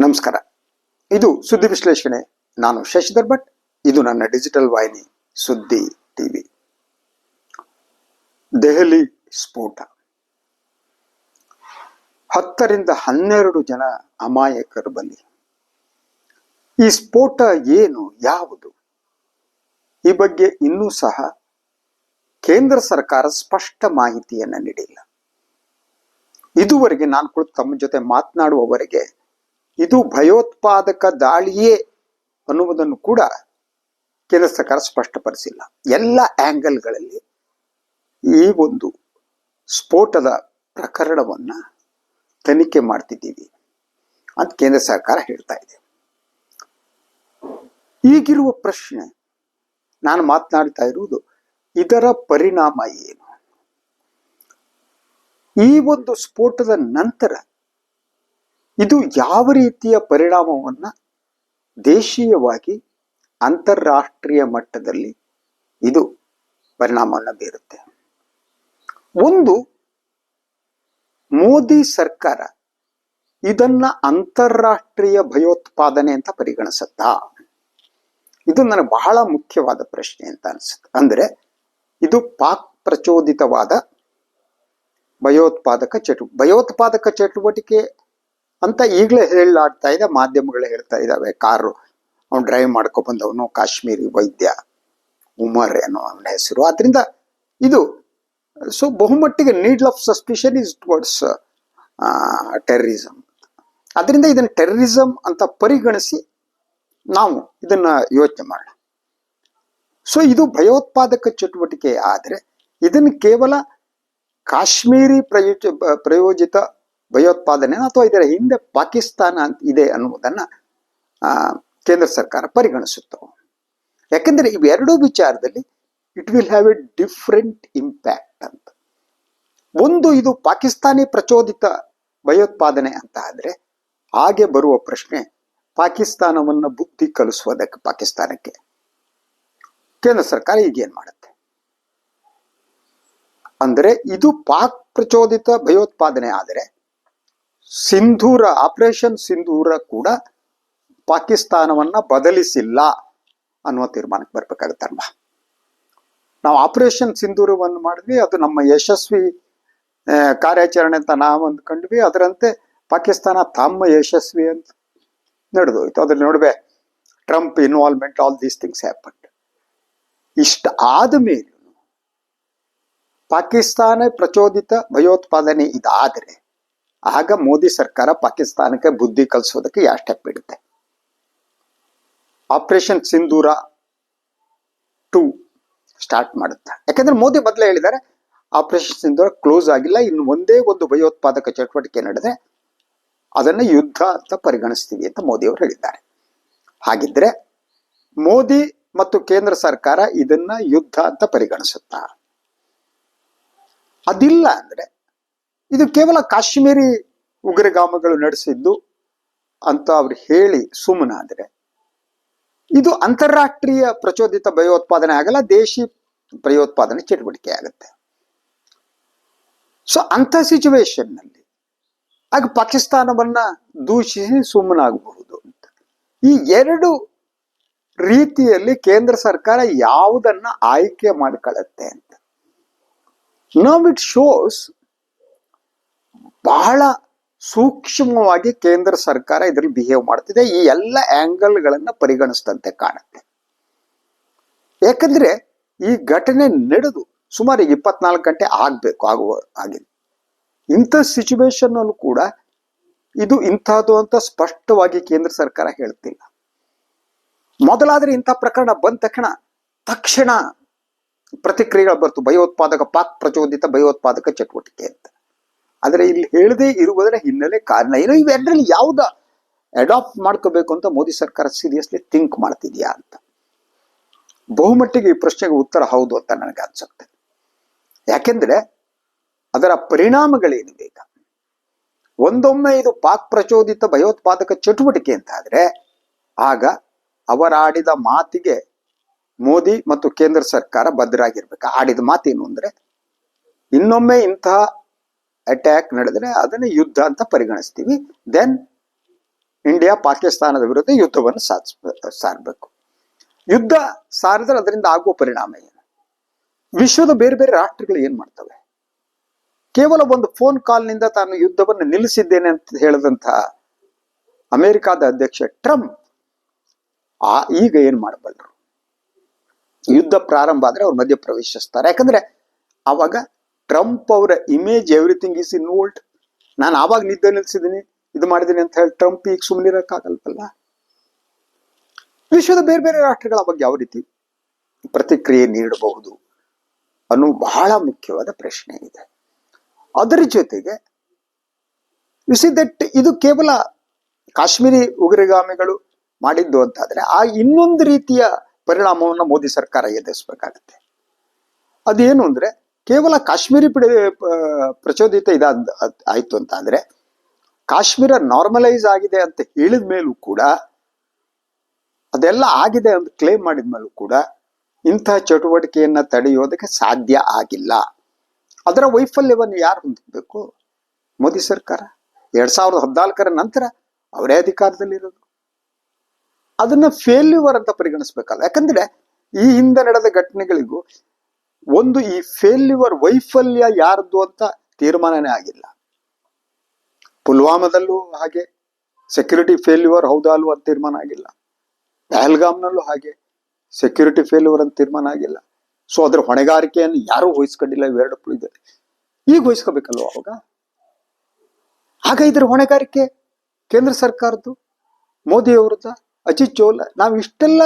ನಮಸ್ಕಾರ. ಇದು ಸುದ್ದಿ ವಿಶ್ಲೇಷಣೆ. ನಾನು ಶಶಿಧರ್ ಭಟ್. ಇದು ನನ್ನ ಡಿಜಿಟಲ್ ವಾಹಿನಿ ಸುದ್ದಿ ಟಿವಿ. ದೆಹಲಿ ಸ್ಫೋಟ. ಹತ್ತರಿಂದ ಹನ್ನೆರಡು ಜನ ಅಮಾಯಕರು ಬಲಿ ಈ ಸ್ಫೋಟ ಏನು, ಯಾವುದು? ಈ ಬಗ್ಗೆ ಇನ್ನೂ ಸಹ ಕೇಂದ್ರ ಸರ್ಕಾರ ಸ್ಪಷ್ಟ ಮಾಹಿತಿಯನ್ನು ನೀಡಿಲ್ಲ. ಇದುವರೆಗೆ ನಾನು ಕುಳಿತು ತಮ್ಮ ಜೊತೆ ಮಾತನಾಡುವವರೆಗೆ ಇದು ಭಯೋತ್ಪಾದಕ ದಾಳಿಯೇ ಅನ್ನುವುದನ್ನು ಕೂಡ ಕೇಂದ್ರ ಸರ್ಕಾರ ಸ್ಪಷ್ಟಪಡಿಸಿಲ್ಲ. ಎಲ್ಲ ಆಂಗಲ್ಗಳಲ್ಲಿ ಈ ಒಂದು ಸ್ಫೋಟದ ಪ್ರಕರಣವನ್ನ ತನಿಖೆ ಮಾಡ್ತಿದ್ದೀವಿ ಅಂತ ಕೇಂದ್ರ ಸರ್ಕಾರ ಹೇಳ್ತಾ ಇದೆ. ಈಗಿರುವ ಪ್ರಶ್ನೆ, ನಾನು ಮಾತನಾಡ್ತಾ ಇರುವುದು ಇದರ ಪರಿಣಾಮ ಏನು? ಈ ಒಂದು ಸ್ಫೋಟದ ನಂತರ ಇದು ಯಾವ ರೀತಿಯ ಪರಿಣಾಮವನ್ನ ದೇಶೀಯವಾಗಿ ಅಂತಾರಾಷ್ಟ್ರೀಯ ಮಟ್ಟದಲ್ಲಿ ಇದು ಪರಿಣಾಮವನ್ನು ಬೀರುತ್ತೆ. ಒಂದು, ಮೋದಿ ಸರ್ಕಾರ ಇದನ್ನ ಅಂತಾರಾಷ್ಟ್ರೀಯ ಭಯೋತ್ಪಾದನೆ ಅಂತ ಪರಿಗಣಿಸುತ್ತಾ? ಇದು ನನಗೆ ಬಹಳ ಮುಖ್ಯವಾದ ಪ್ರಶ್ನೆ ಅಂತ ಅನ್ಸುತ್ತೆ. ಅಂದ್ರೆ ಇದು ಪಾಕ್ ಪ್ರಚೋದಿತವಾದ ಭಯೋತ್ಪಾದಕ ಚಟು ಭಯೋತ್ಪಾದಕ ಚಟುವಟಿಕೆ ಅಂತ ಈಗಲೇ ಹೇಳಲಾಡ್ತಾ ಇದೆ, ಮಾಧ್ಯಮಗಳು ಹೇಳ್ತಾ ಇದ್ದಾವೆ ಕಾರು ಅವ್ನು ಡ್ರೈವ್ ಮಾಡ್ಕೊ ಬಂದವನು ಕಾಶ್ಮೀರಿ ವೈದ್ಯ, ಉಮರ್ ಏನೋ ಅವನ ಹೆಸರು. ಆದ್ರಿಂದ ಇದು ಸೊ ಬಹುಮಟ್ಟಿಗೆ needle of suspicion is towards terrorism ಅದರಿಂದ ಇದನ್ನ ಟೆರರಿಸಮ್ ಅಂತ ಪರಿಗಣಿಸಿ ನಾವು ಇದನ್ನ ಯೋಚನೆ ಮಾಡೋಣ. ಸೊ ಇದು ಭಯೋತ್ಪಾದಕ ಚಟುವಟಿಕೆ ಆದರೆ ಇದನ್ನು ಕೇವಲ ಕಾಶ್ಮೀರಿ ಪ್ರಯೋಜ ಪ್ರಯೋಜಿತ ಭಯೋತ್ಪಾದನೆ ಅಥವಾ ಇದರ ಹಿಂದೆ ಪಾಕಿಸ್ತಾನ ಅಂತ ಇದೆ ಅನ್ನುವುದನ್ನ ಕೇಂದ್ರ ಸರ್ಕಾರ ಪರಿಗಣಿಸುತ್ತೆ? ಯಾಕೆಂದರೆ ಇವೆರಡೂ ವಿಚಾರದಲ್ಲಿ it will have a different impact ಅಂತ. ಒಂದು ಇದು ಪಾಕಿಸ್ತಾನಿ ಪ್ರಚೋದಿತ ಭಯೋತ್ಪಾದನೆ ಅಂತ ಆದರೆ, ಹಾಗೆ ಬರುವ ಪ್ರಶ್ನೆ ಪಾಕಿಸ್ತಾನವನ್ನು ಬುದ್ಧಿ ಕಲಿಸುವುದಕ್ಕೆ, ಪಾಕಿಸ್ತಾನಕ್ಕೆ. ಕೇಂದ್ರ ಸರ್ಕಾರ ಈಗೇನ್ ಮಾಡುತ್ತೆ? ಅಂದರೆ ಇದು ಪಾಕ್ ಪ್ರಚೋದಿತ ಭಯೋತ್ಪಾದನೆ ಆದರೆ ಸಿಂಧೂರ ಆಪರೇಷನ್ ಸಿಂಧೂರ ಕೂಡ ಪಾಕಿಸ್ತಾನವನ್ನ ಬದಲಿಸಿಲ್ಲ ಅನ್ನುವ ತೀರ್ಮಾನಕ್ಕೆ ಬರ್ಬೇಕಾಗುತ್ತಲ್ವಾ ನಾವು ಆಪರೇಷನ್ ಸಿಂಧೂರವನ್ನು ಮಾಡಿದ್ವಿ, ಅದು ನಮ್ಮ ಯಶಸ್ವಿ ಕಾರ್ಯಾಚರಣೆ ಅಂತ ನಾವು ಅಂದ್ಕೊಂಡ್ವಿ, ಅದರಂತೆ ಪಾಕಿಸ್ತಾನ ತಮ್ಮ ಯಶಸ್ವಿ ಅಂತ ನಡೆದೋಯ್ತು. ಅದ್ರಲ್ಲಿ ನಡುವೆ Trump involvement all these things happen ಇಷ್ಟ ಆದ ಮೇಲೂ ಪಾಕಿಸ್ತಾನ ಪ್ರಚೋದಿತ ಭಯೋತ್ಪಾದನೆ ಇದಾದರೆ ಆಗ ಮೋದಿ ಸರ್ಕಾರ ಪಾಕಿಸ್ತಾನಕ್ಕೆ ಬುದ್ಧಿ ಕಲಿಸೋದಕ್ಕೆ ಯಾವ ಸ್ಟೆಪ್ ಬಿಡುತ್ತೆ ಆಪರೇಷನ್ ಸಿಂಧೂರ ಟು ಸ್ಟಾರ್ಟ್ ಮಾಡುತ್ತೆ. ಯಾಕಂದ್ರೆ ಮೋದಿ ಮೊದಲೇ ಹೇಳಿದ್ದಾರೆ ಆಪರೇಷನ್ ಸಿಂಧೂರ ಕ್ಲೋಸ್ ಆಗಿಲ್ಲ, ಇನ್ನು ಒಂದೇ ಒಂದು ಭಯೋತ್ಪಾದಕ ಚಟುವಟಿಕೆ ನಡೆದ್ರೆ ಅದನ್ನ ಯುದ್ಧ ಅಂತ ಪರಿಗಣಿಸ್ತೀವಿ ಅಂತ ಮೋದಿ ಅವರು ಹೇಳಿದ್ದಾರೆ. ಹಾಗಿದ್ರೆ ಮೋದಿ ಮತ್ತು ಕೇಂದ್ರ ಸರ್ಕಾರ ಇದನ್ನ ಯುದ್ಧ ಅಂತ ಪರಿಗಣಿಸುತ್ತಾ? ಅದಿಲ್ಲ ಅಂದ್ರೆ ಇದು ಕೇವಲ ಕಾಶ್ಮೀರಿ ಉಗ್ರಗಾಮಗಳು ನಡೆಸಿದ್ದು ಅಂತ ಅವ್ರು ಹೇಳಿ ಸುಮ್ಮನಾದರೆ. ಇದು ಅಂತಾರಾಷ್ಟ್ರೀಯ ಪ್ರಚೋದಿತ ಭಯೋತ್ಪಾದನೆ ಆಗಲ್ಲ, ದೇಶಿ ಭಯೋತ್ಪಾದನೆ ಚಟುವಟಿಕೆ ಆಗುತ್ತೆ. ಸೊ ಅಂಥ ಸಿಚುವೇಶನ್ನಲ್ಲಿ ಆಗ ಪಾಕಿಸ್ತಾನವನ್ನ ದೂಷಿಸಿ ಸುಮ್ಮನಾಗಬಹುದು ಅಂತ. ಈ ಎರಡು ರೀತಿಯಲ್ಲಿ ಕೇಂದ್ರ ಸರ್ಕಾರ ಯಾವುದನ್ನ ಆಯ್ಕೆ ಮಾಡ್ಕೊಳ್ಳತ್ತೆ ಅಂತ. ನೌ ಇಟ್ ಶೋಸ್ ಬಹಳ ಸೂಕ್ಷ್ಮವಾಗಿ ಕೇಂದ್ರ ಸರ್ಕಾರ ಇದರಲ್ಲಿ ಬಿಹೇವ್ ಮಾಡ್ತಿದೆ. ಈ ಎಲ್ಲ ಆ್ಯಂಗಲ್ಗಳನ್ನು ಪರಿಗಣಿಸಿದಂತೆ ಕಾಣುತ್ತೆ. ಯಾಕಂದ್ರೆ ಈ ಘಟನೆ ನಡೆದು ಸುಮಾರು ಇಪ್ಪತ್ನಾಲ್ಕು ಗಂಟೆ ಆಗಬೇಕು ಆಗುವ ಆಗಿದೆ ಇಂಥ ಸಿಚುವೇಶನ್ ಅಲ್ಲೂ ಕೂಡ ಇದು ಇಂಥದ್ದು ಅಂತ ಸ್ಪಷ್ಟವಾಗಿ ಕೇಂದ್ರ ಸರ್ಕಾರ ಹೇಳ್ತಿಲ್ಲ. ಮೊದಲಾದ್ರೆ ಇಂಥ ಪ್ರಕರಣ ಬಂದ ತಕ್ಷಣ ತಕ್ಷಣ ಪ್ರತಿಕ್ರಿಯೆಗಳು ಬರ್ತು. ಭಯೋತ್ಪಾದಕ, ಪಾಕ್ ಪ್ರಚೋದಿತ ಭಯೋತ್ಪಾದಕ ಚಟುವಟಿಕೆ ಅಂತ. ಆದರೆ ಇಲ್ಲಿ ಹೇಳದೇ ಇರುವುದರ ಹಿನ್ನೆಲೆ ಕಾರಣ ಏನು? ಇವೆರಡರಲ್ಲಿ ಯಾವ್ದ ಅಡಾಪ್ಟ್ ಮಾಡ್ಕೋಬೇಕು ಅಂತ ಮೋದಿ ಸರ್ಕಾರ ಸೀರಿಯಸ್ಲಿ ಥಿಂಕ್ ಮಾಡ್ತಿದ್ಯಾ ಅಂತ. ಬಹುಮಟ್ಟಿಗೆ ಈ ಪ್ರಶ್ನೆಗೆ ಉತ್ತರ ಹೌದು ಅಂತ ನನಗೆ ಅನ್ಸುತ್ತೆ. ಯಾಕೆಂದ್ರೆ ಅದರ ಪರಿಣಾಮಗಳೇನು ಈಗ ಒಂದೊಮ್ಮೆ ಇದು ಪಾಕ್ ಪ್ರಚೋದಿತ ಭಯೋತ್ಪಾದಕ ಚಟುವಟಿಕೆ ಅಂತ ಆದ್ರೆ ಆಗ ಅವರಾಡಿದ ಮಾತಿಗೆ ಮೋದಿ ಮತ್ತು ಕೇಂದ್ರ ಸರ್ಕಾರ ಬದ್ಧರಾಗಿರ್ಬೇಕು. ಆಡಿದ ಮಾತೇನು ಅಂದ್ರೆ, ಇನ್ನೊಮ್ಮೆ ಇಂತಹ ಅಟ್ಯಾಕ್ ನಡೆದರೆ ಅದನ್ನ ಯುದ್ಧ ಅಂತ ಪರಿಗಣಿಸ್ತೀವಿ. ದೆನ್ ಇಂಡಿಯಾ ಪಾಕಿಸ್ತಾನದ ವಿರುದ್ಧ ಯುದ್ಧವನ್ನು ಸಾಧಿಸ್, ಸಾರಬೇಕು. ಯುದ್ಧ ಸಾರಿದ್ರೆ ಅದರಿಂದ ಆಗುವ ಪರಿಣಾಮ ಏನು? ವಿಶ್ವದ ಬೇರೆ ಬೇರೆ ರಾಷ್ಟ್ರಗಳು ಏನ್ ಮಾಡ್ತವೆ? ಕೇವಲ ಒಂದು ಫೋನ್ ಕಾಲ್ನಿಂದ ತಾನು ಯುದ್ಧವನ್ನು ನಿಲ್ಲಿಸಿದ್ದೇನೆ ಅಂತ ಹೇಳಿದಂತಹ ಅಮೆರಿಕಾದ ಅಧ್ಯಕ್ಷ ಟ್ರಂಪ್ ಆ, ಈಗ ಏನ್ ಮಾಡಬಲ್ಲರು? ಯುದ್ಧ ಪ್ರಾರಂಭ ಆದ್ರೆ ಅವ್ರು ಮಧ್ಯ ಪ್ರವೇಶಿಸ್ತಾರೆ ಯಾಕಂದ್ರೆ ಅವಾಗ ಟ್ರಂಪ್ ಅವರ image everything is in hold ನಾನು ಆವಾಗ ನಿದ್ದೆ ನಿಲ್ಸಿದ್ದೀನಿ ಇದು ಮಾಡಿದ್ದೀನಿ ಅಂತ ಹೇಳಿ ಟ್ರಂಪ್ ಈಗ ಸುಮ್ಮನಿರಕ್ಕಾಗಲ್ವಲ್ಲ ವಿಶ್ವದ ಬೇರೆ ಬೇರೆ ರಾಷ್ಟ್ರಗಳ ಬಗ್ಗೆ ಯಾವ ರೀತಿ ಪ್ರತಿಕ್ರಿಯೆ ನೀಡಬಹುದು ಅನ್ನೋ ಬಹಳ ಮುಖ್ಯವಾದ ಪ್ರಶ್ನೆ ಇದೆ. ಅದರ ಜೊತೆಗೆ ಸಿ ದಟ್ ಇದು ಕೇವಲ ಕಾಶ್ಮೀರಿ ಉಗ್ರಗಾಮಿಗಳು ಮಾಡಿದ್ದು ಅಂತಾದ್ರೆ, ಆ ಇನ್ನೊಂದು ರೀತಿಯ ಪರಿಣಾಮವನ್ನು ಮೋದಿ ಸರ್ಕಾರ ಎದುರಿಸಬೇಕಾಗತ್ತೆ. ಅದೇನು ಅಂದ್ರೆ ಕೇವಲ ಕಾಶ್ಮೀರಿ ಪಡೆ ಪ್ರಚೋದಿತ ಇದ ಆಯ್ತು ಅಂತ ಅಂದ್ರೆ ಕಾಶ್ಮೀರ ನಾರ್ಮಲೈಸ್ ಆಗಿದೆ ಅಂತ ಹೇಳಿದ ಮೇಲೂ ಕೂಡ, ಅದೆಲ್ಲ ಆಗಿದೆ ಅಂತ ಕ್ಲೇಮ್ ಮಾಡಿದ ಮೇಲೂ ಕೂಡ ಇಂತಹ ಚಟುವಟಿಕೆಯನ್ನ ತಡೆಯೋದಕ್ಕೆ ಸಾಧ್ಯ ಆಗಿಲ್ಲ. ಅದರ ವೈಫಲ್ಯವನ್ನು ಯಾರು ಹೊಂದಬೇಕು ಮೋದಿ ಸರ್ಕಾರ. ಎರಡ್ ಸಾವಿರದ ಹದಿನಾಲ್ಕರ ನಂತರ ಅವರೇ ಅಧಿಕಾರದಲ್ಲಿರೋದು. ಅದನ್ನ ಫೇಲ್ಯೂರ್ ಅಂತ ಪರಿಗಣಿಸ್ಬೇಕಲ್ಲ. ಯಾಕಂದ್ರೆ ಈ ಹಿಂದೆ ನಡೆದ ಘಟನೆಗಳಿಗೂ ಒಂದು ಈ ಫೇಲ್ಯೂರ್ ವೈಫಲ್ಯ ಯಾರದ್ದು ಅಂತ ತೀರ್ಮಾನನೇ ಆಗಿಲ್ಲ. ಪುಲ್ವಾಮಾದಲ್ಲೂ ಹಾಗೆ ಸೆಕ್ಯೂರಿಟಿ ಫೇಲ್ಯೂರ್ ಹೌದಾ ಅಲ್ವಾ ಅಂತ ತೀರ್ಮಾನ ಆಗಿಲ್ಲ. ಪಹಲ್ಗಾಮ್ನಲ್ಲೂ ಹಾಗೆ ಸೆಕ್ಯೂರಿಟಿ ಫೇಲ್ಯೂರ್ ಅಂತ ತೀರ್ಮಾನ ಆಗಿಲ್ಲ. ಸೊ ಅದ್ರ ಹೊಣೆಗಾರಿಕೆಯನ್ನು ಯಾರೂ ವಹಿಸ್ಕೊಂಡಿಲ್ಲ ಇವೆರಡು ಇದೆ. ಈಗ ವಹಿಸ್ಕೋಬೇಕಲ್ವ ಅವಾಗ? ಆಗ ಇದ್ರ ಹೊಣೆಗಾರಿಕೆ ಕೇಂದ್ರ ಸರ್ಕಾರದ್ದು ಮೋದಿ ಅವರದ್ದ ಅಜಿತ್ ಚೋಲ ನಾವು ಇಷ್ಟೆಲ್ಲ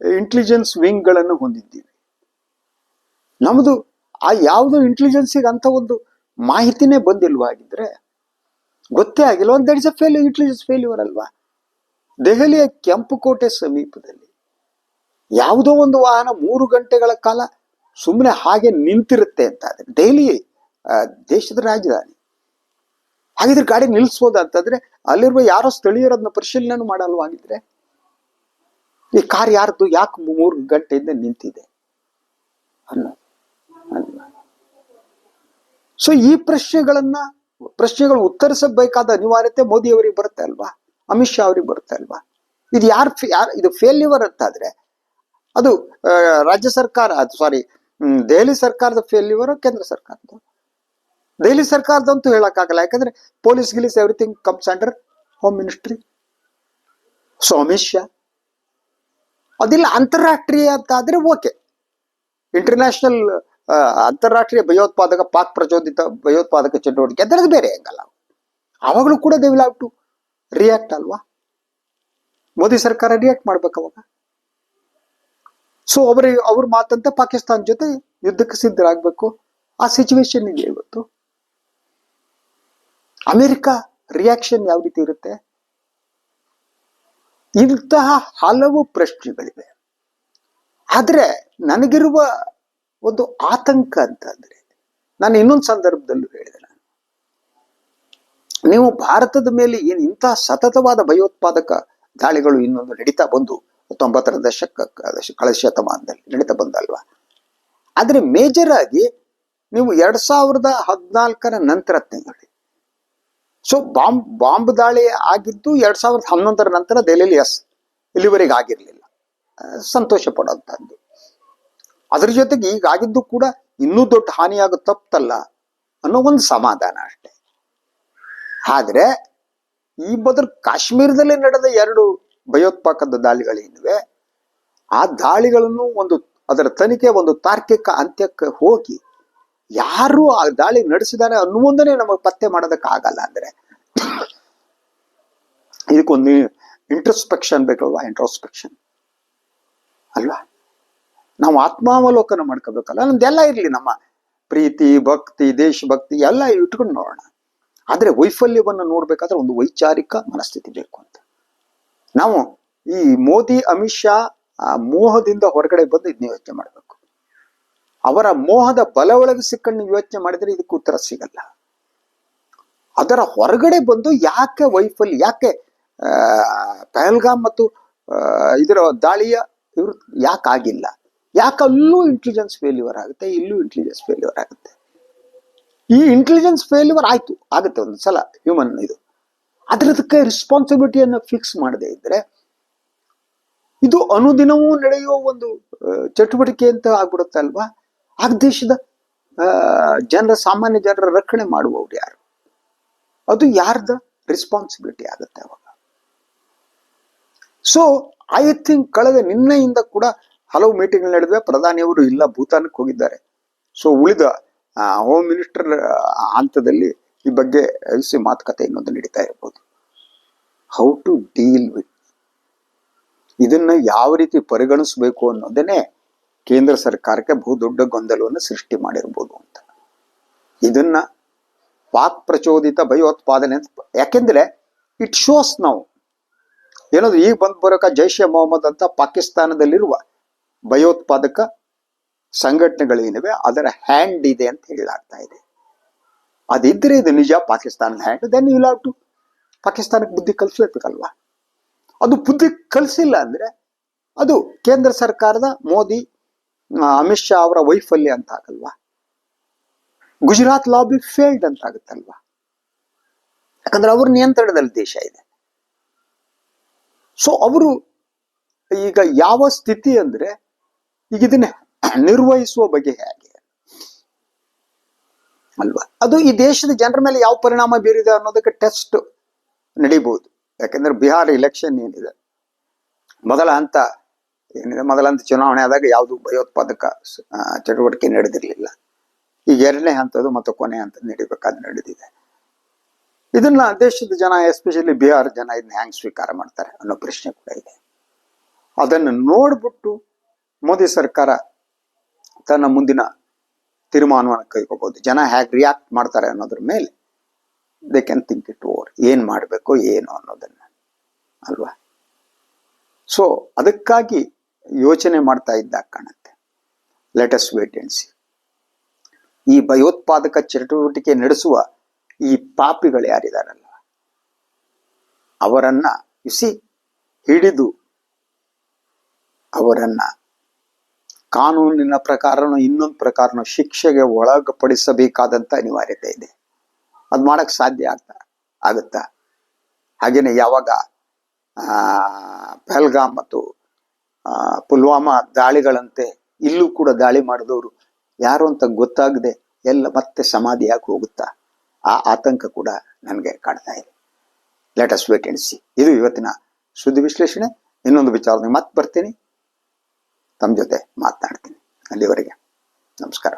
ಇಂಟೆಲಿಜೆನ್ಸ್ ವಿಂಗ್ಗಳನ್ನು ಹೊಂದಿದ್ದೀವಿ. ನಮ್ದು ಆ ಯಾವುದೋ ಇಂಟೆಲಿಜೆನ್ಸಿಗೆ ಅಂತ ಒಂದು ಮಾಹಿತಿನೇ ಬಂದಿಲ್ವಾಗಿದ್ರೆ ಗೊತ್ತೇ ಆಗಿಲ್ಲ. ಒಂದು that is a failure intelligence failure ಅಲ್ವಾ? ದೆಹಲಿಯ ಕೆಂಪುಕೋಟೆ ಸಮೀಪದಲ್ಲಿ ಯಾವುದೋ ಒಂದು ವಾಹನ ಮೂರು ಗಂಟೆಗಳ ಕಾಲ ಸುಮ್ಮನೆ ಹಾಗೆ ನಿಂತಿರುತ್ತೆ ಅಂತ ಆದ್ರೆ ದೆಹಲಿ ದೇಶದ ರಾಜಧಾನಿ. ಹಾಗಿದ್ರೆ ಗಾಡಿ ನಿಲ್ಲಿಸ್ಬೋದ ಅಂತಂದ್ರೆ ಅಲ್ಲಿರುವ ಯಾರೋ ಸ್ಥಳೀಯರದನ್ನ ಪರಿಶೀಲನೆ ಮಾಡಲ್ವಾಗಿದ್ರೆ ಈ ಕಾರ್ ಯಾರದ್ದು ಯಾಕೆ ಮೂರು ಗಂಟೆಯಿಂದ ನಿಂತಿದೆ? ಸೊ ಈ ಪ್ರಶ್ನೆಗಳನ್ನ, ಪ್ರಶ್ನೆಗಳು ಉತ್ತರಿಸಬೇಕಾದ ಅನಿವಾರ್ಯತೆ ಮೋದಿ ಅವರಿಗೆ ಬರುತ್ತೆ ಅಲ್ವಾ? ಅಮಿತ್ ಶಾ ಅವರಿಗೆ ಬರುತ್ತೆ ಅಲ್ವಾ? ಇದು ಯಾರು ಯಾರು, ಇದು ಫೇಲ್ಯೂರ್ ಅಂತಾದ್ರೆ, ಅದು ರಾಜ್ಯ ಸರ್ಕಾರ ಸಾರಿ ದೆಹಲಿ ಸರ್ಕಾರದ ಫೇಲ್ಯೂವರ್ ಕೇಂದ್ರ ಸರ್ಕಾರದ? ದೆಹಲಿ ಸರ್ಕಾರದಂತೂ ಹೇಳಕ್ಕಾಗಲ್ಲ, ಯಾಕಂದ್ರೆ police ಗಿಲೀಸ್ everything comes under home ministry so Amit Shah. ಅದಿಲ್ಲ, ಅಂತಾರಾಷ್ಟ್ರೀಯ ಅಂತ ಆದ್ರೆ ಓಕೆ ಇಂಟರ್ನ್ಯಾಷನಲ್ ಅಂತಾರಾಷ್ಟ್ರೀಯ ಭಯೋತ್ಪಾದಕ, ಪಾಕ್ ಪ್ರಚೋದಿತ ಭಯೋತ್ಪಾದಕ ಚಟುವಟಿಕೆ. ಅದರದ್ದು ಬೇರೆ ಹೆಂಗಲ್ಲ. ಅವಾಗಲೂ ಕೂಡ they will have to react ಅಲ್ವಾ? ಮೋದಿ ಸರ್ಕಾರ ರಿಯಾಕ್ಟ್ ಮಾಡ್ಬೇಕು ಅವಾಗ. ಸೊ ಅವರಿಗೆ ಅವ್ರ ಮಾತಂತೆ ಪಾಕಿಸ್ತಾನ ಜೊತೆ ಯುದ್ಧಕ್ಕೆ ಸಿದ್ಧರಾಗಬೇಕು. ಆ ಸಿಚುವೇಶನ್ ಇದೆ ಇವತ್ತು. ಅಮೆರಿಕ ರಿಯಾಕ್ಷನ್ ಯಾವ ರೀತಿ ಇರುತ್ತೆ? ಇಂತಹ ಹಲವು ಪ್ರಶ್ನೆಗಳಿವೆ. ಆದರೆ, ನನಗಿರುವ ಒಂದು ಆತಂಕ ಅಂತ ಅಂದ್ರೆ, ನಾನು ಇನ್ನೊಂದು ಸಂದರ್ಭದಲ್ಲೂ ಹೇಳಿದೆ ನಾನು. ನೀವು ಭಾರತದ ಮೇಲೆ ಏನು ಇಂತಹ ಸತತವಾದ ಭಯೋತ್ಪಾದಕ ದಾಳಿಗಳು ಇನ್ನೊಂದು ನಡೀತಾ ಬಂದು ಹತ್ತೊಂಬತ್ತರ ದಶಕ ಕಳೆದ ಶತಮಾನದಲ್ಲಿ ನಡೀತಾ ಬಂದಲ್ವಾ? ಆದ್ರೆ ಮೇಜರ್ ಆಗಿ ನೀವು ಎರಡ್ ಸಾವಿರದ ಹದಿನಾಲ್ಕರ ನಂತರ ತಿಂಗಳು ಸೊ ಬಾಂಬ್ ಬಾಂಬ್ ದಾಳಿ ಆಗಿದ್ದು ಎರಡ್ ಸಾವಿರದ ಹನ್ನೊಂದರ ನಂತರ ದೆಹಲಿಯಲ್ಲಿ ಎಸ್ ಇಲ್ಲಿವರೆಗೆ ಆಗಿರಲಿಲ್ಲ. ಸಂತೋಷ ಪಡುವಂತಹದ್ದು ಅದ್ರ ಜೊತೆಗೆ ಈಗಾಗಿದ್ದು ಕೂಡ ಇನ್ನೂ ದೊಡ್ಡ ಹಾನಿಯಾಗ ತಪ್ಪಲ್ಲ ಅನ್ನೋ ಒಂದು ಸಮಾಧಾನ ಅಷ್ಟೆ. ಆದ್ರೆ ಈ ಬದಲು ಕಾಶ್ಮೀರದಲ್ಲಿ ನಡೆದ ಎರಡು ಭಯೋತ್ಪಾದಕ ದಾಳಿಗಳೇನಿವೆ ಆ ದಾಳಿಗಳನ್ನು ಒಂದು ಅದರ ತನಿಖೆ ಒಂದು ತಾರ್ಕಿಕ ಅಂತ್ಯಕ್ಕೆ ಹೋಗಿ ಯಾರು ಆ ದಾಳಿ ನಡೆಸಿದ್ದಾರೆ ಅನ್ನುವೊಂದನ್ನೇ ನಮಗೆ ಪತ್ತೆ ಮಾಡೋದಕ್ಕೆ ಆಗಲ್ಲ ಅಂದ್ರೆ. ಇದಕ್ಕೊಂದು ಇಂಟ್ರೋಸ್ಪೆಕ್ಷನ್ ಬೇಕಲ್ವಾ? ಇಂಟ್ರೋಸ್ಪೆಕ್ಷನ್ ನಾವು ಆತ್ಮಾವಲೋಕನ ಮಾಡ್ಕೋಬೇಕಲ್ಲ? ನಮ್ದೆಲ್ಲ ಇರಲಿ ನಮ್ಮ ಪ್ರೀತಿ, ಭಕ್ತಿ ದೇಶಭಕ್ತಿ ಎಲ್ಲ ಇಟ್ಕೊಂಡು ನೋಡೋಣ. ಆದ್ರೆ ವೈಫಲ್ಯವನ್ನು ನೋಡ್ಬೇಕಾದ್ರೆ ಒಂದು ವೈಚಾರಿಕ ಮನಸ್ಥಿತಿ ಬೇಕು ಅಂತ. ನಾವು ಈ ಮೋದಿ, ಅಮಿತ್ ಶಾ ಮೋಹದಿಂದ ಹೊರಗಡೆ ಬಂದು ಇದನ್ನ ಯೋಚನೆ ಮಾಡಬೇಕು. ಅವರ ಮೋಹದ ಬಲ ಒಳಗೆ ಸಿಕ್ಕಂಡು ಯೋಚನೆ ಮಾಡಿದ್ರೆ ಇದಕ್ಕೆ ಉತ್ತರ ಸಿಗಲ್ಲ. ಅದರ ಹೊರಗಡೆ ಬಂದು ಯಾಕೆ ವೈಫಲ್ಯ, ಯಾಕೆ ಪಹಲ್ಗಾಮ್ ಮತ್ತು ಇದರ ದಾಳಿಯ ಇವ್ರು ಯಾಕೆ ಆಗಿಲ್ಲ ಯಾಕೆ ಅಲ್ಲೂ ಇಂಟೆಲಿಜೆನ್ಸ್ ಫೇಲ್ಯೂರ್ ಆಗುತ್ತೆ ಇಲ್ಲೂ ಇಂಟೆಲಿಜೆನ್ಸ್ ಫೇಲ್ಯೂರ್ ಆಗುತ್ತೆ? ಈ ಇಂಟೆಲಿಜೆನ್ಸ್ ಫೇಲ್ಯೂರ್ ಆಯ್ತು ಆಗುತ್ತೆ ಒಂದು ಸಲ ಹ್ಯೂಮನ್ ಇದು. ಅದರದಕ್ಕೆ ರೆಸ್ಪಾನ್ಸಿಬಿಲಿಟಿಯನ್ನು ಫಿಕ್ಸ್ ಮಾಡದೇ ಇದ್ರೆ ಇದು ಅನುದಿನವೂ ನಡೆಯುವ ಒಂದು ಚಟುವಟಿಕೆ ಅಂತ ಆಗ್ಬಿಡುತ್ತೆ ಅಲ್ವಾ? ಆಗ ದೇಶದ ಆ, ಜನರ ಸಾಮಾನ್ಯ ಜನರ ರಕ್ಷಣೆ ಮಾಡುವವ್ರು ಯಾರು? ಅದು ಯಾರ್ದ ರೆಸ್ಪಾನ್ಸಿಬಿಲಿಟಿ ಆಗುತ್ತೆ ಅವಾಗ? ಸೊ ಐ ಥಿಂಕ್ ಕಳೆದ ನಿನ್ನೆಯಿಂದ ಕೂಡ ಹಲವು ಮೀಟಿಂಗ್ ನಡೆದಿವೆ ಪ್ರಧಾನಿಯವರು ಇಲ್ಲ ಭೂತಾನಕ್ಕೆ ಹೋಗಿದ್ದಾರೆ. ಸೊ ಉಳಿದ ಹೋಮ್ ಮಿನಿಸ್ಟರ್ ಹಂತದಲ್ಲಿ ಈ ಬಗ್ಗೆ ಐಸಿ ಮಾತುಕತೆ ಇನ್ನೊಂದು ನಡೀತಾ ಇರ್ಬೋದು. ಹೌ ಟು ಡೀಲ್ ವಿತ್ ಇದನ್ನ ಯಾವ ರೀತಿ ಪರಿಗಣಿಸಬೇಕು ಅನ್ನೋದನ್ನೇ ಕೇಂದ್ರ ಸರ್ಕಾರಕ್ಕೆ ಬಹುದೊಡ್ಡ ಗೊಂದಲವನ್ನು ಸೃಷ್ಟಿ ಮಾಡಿರ್ಬೋದು ಅಂತ. ಇದನ್ನ ಪಾಕ್ ಪ್ರಚೋದಿತ ಭಯೋತ್ಪಾದನೆ ಅಂತ ಯಾಕೆಂದ್ರೆ ಇಟ್ ಶೋಸ್ ನಾವು ಏನದು, ಈಗ ಬಂದ್ ಬರೋಕ ಜೈಷ್ ಎ ಮೊಹಮ್ಮದ್ ಅಂತ ಪಾಕಿಸ್ತಾನದಲ್ಲಿರುವ ಭಯೋತ್ಪಾದಕ ಸಂಘಟನೆಗಳೇನಿವೆ ಅದರ ಹ್ಯಾಂಡ್ ಇದೆ ಅಂತ ಹೇಳಲಾಗ್ತಾ ಇದೆ. ಅದಿದ್ರೆ ಇದು ನಿಜ, ಪಾಕಿಸ್ತಾನದ hand then you love to ಪಾಕಿಸ್ತಾನಕ್ಕೆ ಬುದ್ಧಿ ಕಲಿಸ್ಲೇಬೇಕಲ್ವಾ? ಅದು ಬುದ್ಧಿ ಕಲಿಸಿಲ್ಲ ಅಂದ್ರೆ ಅದು ಕೇಂದ್ರ ಸರ್ಕಾರದ ಮೋದಿ ಅಮಿತ್ ಶಾ ಅವರ ವೈಫಲ್ಯ ಅಂತ ಆಗಲ್ವಾ? ಗುಜರಾತ್ ಲಾಬಿ ಫೇಲ್ಡ್ ಅಂತ ಆಗುತ್ತಲ್ವಾ? ಯಾಕಂದ್ರೆ ಅವ್ರ ನಿಯಂತ್ರಣದಲ್ಲಿ ದೇಶ ಇದೆ. ಸೊ ಅವರು ಈಗ ಯಾವ ಸ್ಥಿತಿ ಅಂದ್ರೆ ಈಗ ಇದನ್ನ ನಿರ್ವಹಿಸುವ ಬಗ್ಗೆ ಹೇಗೆ? ಅಲ್ವಾ? ಅದು ಈ ದೇಶದ ಜನರ ಮೇಲೆ ಯಾವ ಪರಿಣಾಮ ಬೀರಿದೆ ಅನ್ನೋದಕ್ಕೆ ಟೆಸ್ಟ್ ನಡೀಬಹುದು. ಯಾಕಂದ್ರೆ ಬಿಹಾರ ಇಲೆಕ್ಷನ್ ಏನಿದೆ? ಮೊದಲ ಹಂತ ಏನಿದೆ? ಮೊದಲ ಹಂತ ಚುನಾವಣೆ ಆದಾಗ ಯಾವುದು ಭಯೋತ್ಪಾದಕ ಚಟುವಟಿಕೆ ನಡೆದಿರಲಿಲ್ಲ. ಈಗ ಎರಡನೇ ಹಂತದ್ದು ಮತ್ತು ಕೊನೆ ಹಂತ ನಡಿಬೇಕಾದ ನಡೆದಿದೆ. ಇದನ್ನ ದೇಶದ ಜನ ಎಸ್ಪೆಷಲಿ ಬಿಹಾರ ಜನ ಇದನ್ನ ಹ್ಯಾಂಗ್ ಸ್ವೀಕಾರ ಮಾಡ್ತಾರೆ ಅನ್ನೋ ಪ್ರಶ್ನೆ ಕೂಡ ಇದೆ. ಅದನ್ನು ನೋಡ್ಬಿಟ್ಟು ಮೋದಿ ಸರ್ಕಾರ ತನ್ನ ಮುಂದಿನ ತೀರ್ಮಾನವನ್ನು ಕೈಗೋಬಹುದು ಜನ ಹೇಗೆ ರಿಯಾಕ್ಟ್ ಮಾಡ್ತಾರೆ ಅನ್ನೋದ್ರ ಮೇಲೆ they can think it over ಏನ್ ಮಾಡಬೇಕು, ಏನು ಅನ್ನೋದನ್ನ. ಅಲ್ವಾ? ಸೊ ಅದಕ್ಕಾಗಿ ಯೋಚನೆ ಮಾಡ್ತಾ ಇದ್ದಾಗ ಕಾಣುತ್ತೆ. ಲೇಟೆಸ್ಟ್ ವೇಟ್ ಅಂಡ್ ಸಿ ಈ ಭಯೋತ್ಪಾದಕ ಚಟುವಟಿಕೆ ನಡೆಸುವ ಈ ಪಾಪಿಗಳು ಯಾರಿದಾರಲ್ಲ? ಅವರನ್ನ ಇಸಿ ಹಿಡಿದು ಅವರನ್ನ ಕಾನೂನಿನ ಪ್ರಕಾರನೂ ಇನ್ನೊಂದು ಪ್ರಕಾರನೂ ಶಿಕ್ಷೆಗೆ ಒಳಗಪಡಿಸಬೇಕಾದಂತ ಅನಿವಾರ್ಯತೆ ಇದೆ. ಅದು ಮಾಡಕ್ ಸಾಧ್ಯ ಆಗ್ತಾ ಆಗುತ್ತಾ? ಹಾಗೇನೆ ಯಾವಾಗ, ಆ, ಪಹಲ್ಗಾಮ್ ಮತ್ತು ಪುಲ್ವಾಮಾ ದಾಳಿಗಳಂತೆ ಇಲ್ಲೂ ಕೂಡ ದಾಳಿ ಮಾಡಿದವರು ಯಾರು ಅಂತ ಗೊತ್ತಾಗದೆ ಎಲ್ಲ ಮತ್ತೆ ಸಮಾಧಿ ಸಮಾಧಿಯಾಗಿ ಹೋಗುತ್ತಾ? ಆ ಆತಂಕ ಕೂಡ ನನಗೆ ಕಾಣ್ತಾ ಇದೆ. Let us wait and see ಇದು ಇವತ್ತಿನ ಸುದ್ದಿ ವಿಶ್ಲೇಷಣೆ. ಇನ್ನೊಂದು ವಿಚಾರದಲ್ಲಿ ಮತ್ತೆ ಬರ್ತೀನಿ. ತಮ್ಮ ಜೊತೆ ಮಾತನಾಡ್ತೀನಿ. ಅಲ್ಲಿವರೆಗೆ ನಮಸ್ಕಾರ.